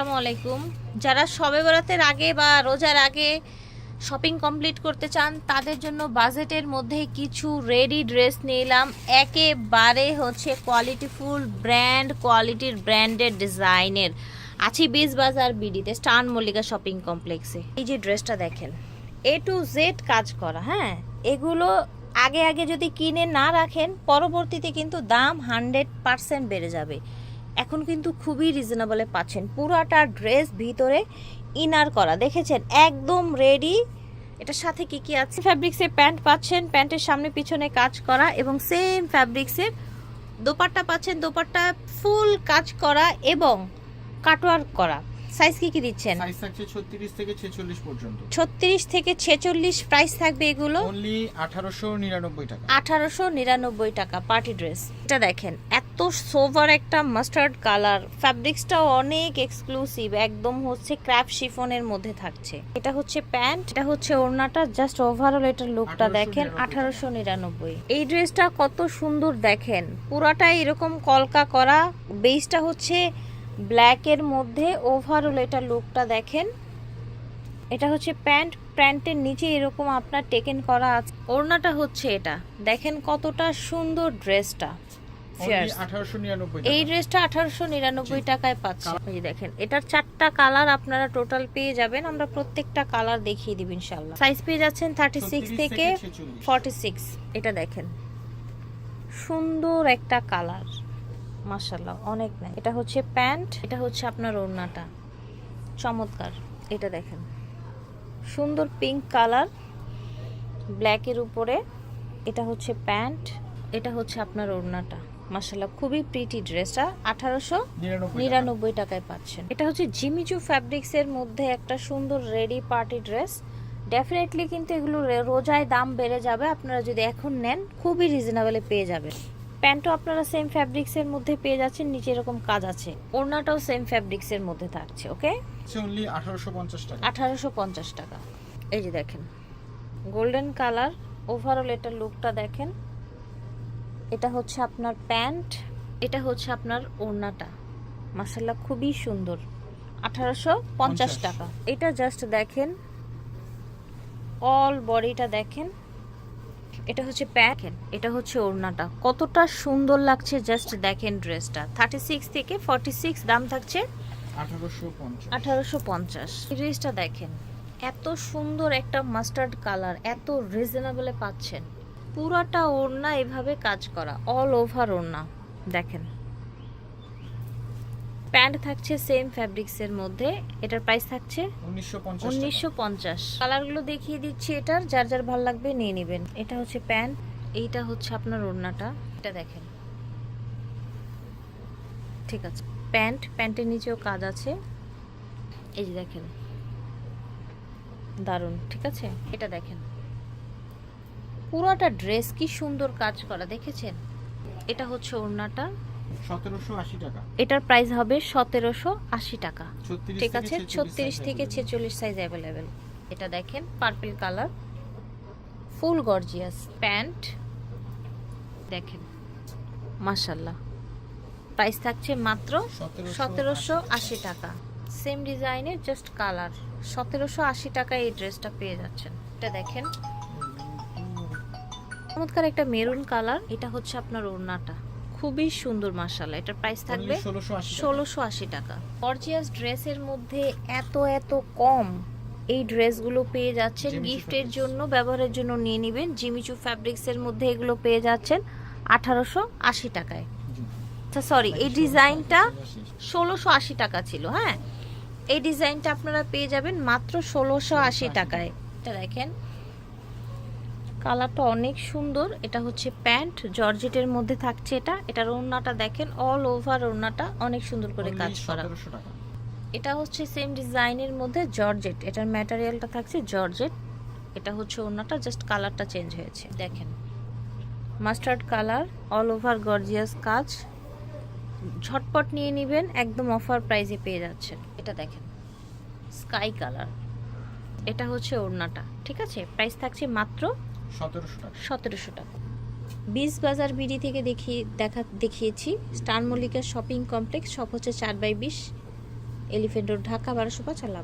আসসালামু আলাইকুম। যারা সবে বরাতের আগে বা রোজার আগে শপিং কমপ্লিট করতে চান, তাদের জন্য বাজেটের মধ্যে কিছু রেডি ড্রেস নিলাম একেবারে হচ্ছে কোয়ালিটিফুল ব্র্যান্ড, কোয়ালিটির ব্র্যান্ডের ডিজাইনের। আছি বিজ বাজার বিডিতে, স্টান মল্লিকা শপিং কমপ্লেক্সে। এই যে ড্রেসটা দেখেন এ টু জেড কাজ করা হ্যাঁ? এগুলো আগে আগে যদি কিনে না রাখেন, পরবর্তীতে কিন্তু দাম হান্ড্রেড পারসেন্ট বেড়ে যাবে। এখন কিন্তু খুবই রিজনেবলে পাচ্ছেন। পুরোটা ড্রেস ভিতরে ইনার করা। দেখেছেন? একদম রেডি এটার সাথে কি কি আছে? ফ্যাব্রিক্সের প্যান্ট পাচ্ছেন। প্যান্টের সামনে পিছনে কাজ করা এবং সেম ফ্যাব্রিক্সের দোপাট্টা পাচ্ছেন। দোপাট্টা ফুল কাজ করা এবং কাটওয়ার্ক করা। সাইজ কি কি দিচ্ছেন? সাইজ থাকছে 36 থেকে 46 পর্যন্ত। ছত্রিশ থেকে ছেচল্লিশ প্রাইস থাকবে এগুলো? অনলি 1899 টাকা। আঠারোশো নিরানব্বই টাকা পার্টি ড্রেস এটা দেখেন এত সোভার একটা মাস্টার্ড কালার ফ্যাব্রিক্সটাও অনেক এক্সক্লুসিভ একদম হচ্ছে ক্র্যাপ শিফনের মধ্যে থাকছে। এটা হচ্ছে প্যান্ট এটা হচ্ছে ওড়নাটা জাস্ট ওভারঅল এটার লুকটা দেখেন 1899 আঠারোশো নিরানব্বই। এই ড্রেসটা কত সুন্দর দেখেন। পুরাটাই এরকম কলকা করা বেসটা হচ্ছে ব্ল্যাকের মধ্যে ওভারঅল এটা লুকটা দেখেন। এটা হচ্ছে প্যান্ট প্যান্টের নিচে এরকম আপনার টেকেন করা আছে। ওড়নাটা হচ্ছে এটা। দেখেন কতটা সুন্দর ড্রেসটা অনলি 1899 এই ড্রেসটা আঠারোশো নিরানব্বই টাকায় পাচ্ছি। দেখেন এটার চারটা কালার আপনারা টোটাল পেয়ে যাবেন। আমরা প্রত্যেকটা কালার দেখিয়ে দিব ইনশাল্লাহ সাইজ পেয়ে যাচ্ছেন থার্টি সিক্স থেকে ফর্টি সিক্স এটা দেখেন সুন্দর একটা কালার। মাশাল্লাহ অনেক নাই এটা হচ্ছে প্যান্ট এটা হচ্ছে আপনার ওড়নাটা। চমৎকার। এটা দেখেন। সুন্দর পিঙ্ক কালার ব্ল্যাকের উপরে। এটা হচ্ছে প্যান্ট এটা হচ্ছে আপনার ওড়নাটা। মাশাল্লাহ খুবই প্রিটি ড্রেসটা আঠারোশো নিরানব্বই টাকায় পাচ্ছেন। এটা হচ্ছে জিমিচু ফ্যাব্রিক্স এর মধ্যে একটা সুন্দর রেডি পার্টি ড্রেস ডেফিনেটলি কিন্তু এগুলো রোজায় দাম বেড়ে যাবে। আপনারা যদি এখন নেন খুবই রিজনেবলে পেয়ে যাবেন। প্যান্টও আপনারা সেম ফ্যাব্রিক্স এর মধ্যে পেয়ে যাচ্ছেন নিচে এরকম কাজ আছে। ওড়নাটাও সেম ফ্যাব্রিক্স এর মধ্যে থাকছে ওকে অনলি 1850 টাকা। আঠারোশো পঞ্চাশ টাকা। এই যে দেখেন গোল্ডেন কালার ওভারঅল এটা লুকটা দেখেন। এটা হচ্ছে আপনার প্যান্ট এটা হচ্ছে আপনার ওড়নাটা। মাসাল্লাহ খুবই সুন্দর। আঠারোশো পঞ্চাশ টাকা। এটা জাস্ট দেখেন অল বডিটা দেখেন। এটা হচ্ছে প্যাকেন এটা হচ্ছে ওড়নাটা। কতটা সুন্দর লাগছে জাস্ট দেখেন ড্রেসটা থার্টি সিক্স থেকে ফর্টি সিক্স দাম থাকছে 1850 আঠারোশো পঞ্চাশ। ড্রেসটা দেখেন এত সুন্দর একটা মাস্টার্ড কালার এত রিজনেবলে পাচ্ছেন। পুরাটা ওড়না এভাবে কাজ করা অল ওভার ওড়না। দেখেন। প্যান্ট থাকছে সেম ফ্যাব্রিক্সের মধ্যে। এটার প্রাইস থাকছে 1950 উনিশশো পঞ্চাশ। কালারগুলো দেখিয়ে দিচ্ছি এটার যার যার ভালো লাগবে নিয়ে নেবেন। এটা হচ্ছে প্যান্ট এইটা হচ্ছে আপনার ওড়নাটা। এটা দেখেন। ঠিক আছে। প্যান্ট প্যান্টের নিচেও কাজ আছে। এই যে দেখেন। দারুণ ঠিক আছে? এটা দেখেন। পুরোটা ড্রেস কি সুন্দর কাজ করা দেখেছেন? এটা হচ্ছে ওড়নাটা। 1780 টাকা। এটার প্রাইস হবে সতেরোশো আশি টাকা। ঠিক আছে? 46 ছত্রিশ থেকে available। ছেচল্লিশ সাইজ অ্যাভেলেবেল এটা দেখেন purple colour full gorgeous pant দেখেন মাশাল্লাহ প্রাইস থাকছে মাত্র 1780 সতেরোশো আশি টাকা। সেম ডিজাইনের জাস্ট কালার সতেরোশো আশি টাকায় এই ড্রেসটা পেয়ে যাচ্ছেন। এটা দেখেন চমৎকার একটা মেরুন কালার এটা হচ্ছে আপনার ওড়নাটা। খুবই সুন্দর মাশাল্লাহ এটার প্রাইস থাকবে Only 1680 টাকা। ষোলোশো আশি টাকা। গর্জিয়াস ড্রেসের মধ্যে এত এত কম এই ড্রেসগুলো পেয়ে যাচ্ছেন। গিফটের জন্য ব্যবহারের জন্য নিয়ে নেবেন। জিমিচু ফ্যাব্রিক্সের মধ্যে এগুলো পেয়ে যাচ্ছেন আঠারোশো আশি টাকায়। আচ্ছা সরি এই ডিজাইনটা ষোলোশো আশি টাকা ছিল হ্যাঁ? এই ডিজাইনটা আপনারা পেয়ে যাবেন মাত্র ষোলোশো আশি টাকায়। এটা দেখেন। কালারটা অনেক সুন্দর। এটা হচ্ছে প্যান্ট জর্জেটের মধ্যে থাকছে এটা। এটার ওড়নাটা দেখেন অল ওভার ওড়নাটা অনেক সুন্দর করে কাজ করা। এটা হচ্ছে সেম ডিজাইনের মধ্যে জর্জেট। এটার ম্যাটেরিয়ালটা থাকছে জর্জেট। এটা হচ্ছে ওড়নাটা জাস্ট কালারটা চেঞ্জ হয়েছে। দেখেন। Mustard colour all over gorgeous কাজ। ঝটপট নিয়ে নেবেন একদম অফার প্রাইসে পেয়ে যাচ্ছেন। এটা দেখেন। স্কাই কালার এটা হচ্ছে ওড়নাটা ঠিক আছে? প্রাইস থাকছে মাত্র 1700 টাকা সতেরোশো টাকা। বিস বাজার বিডি থেকে দেখি, দেখা, দেখিয়েছি। স্টার মল্লিকা শপিং কমপ্লেক্স, সব হচ্ছে চার বাই বিশ এলিফেন্ট রোড, ঢাকা, বারোশো পাঁচ আল্লাহ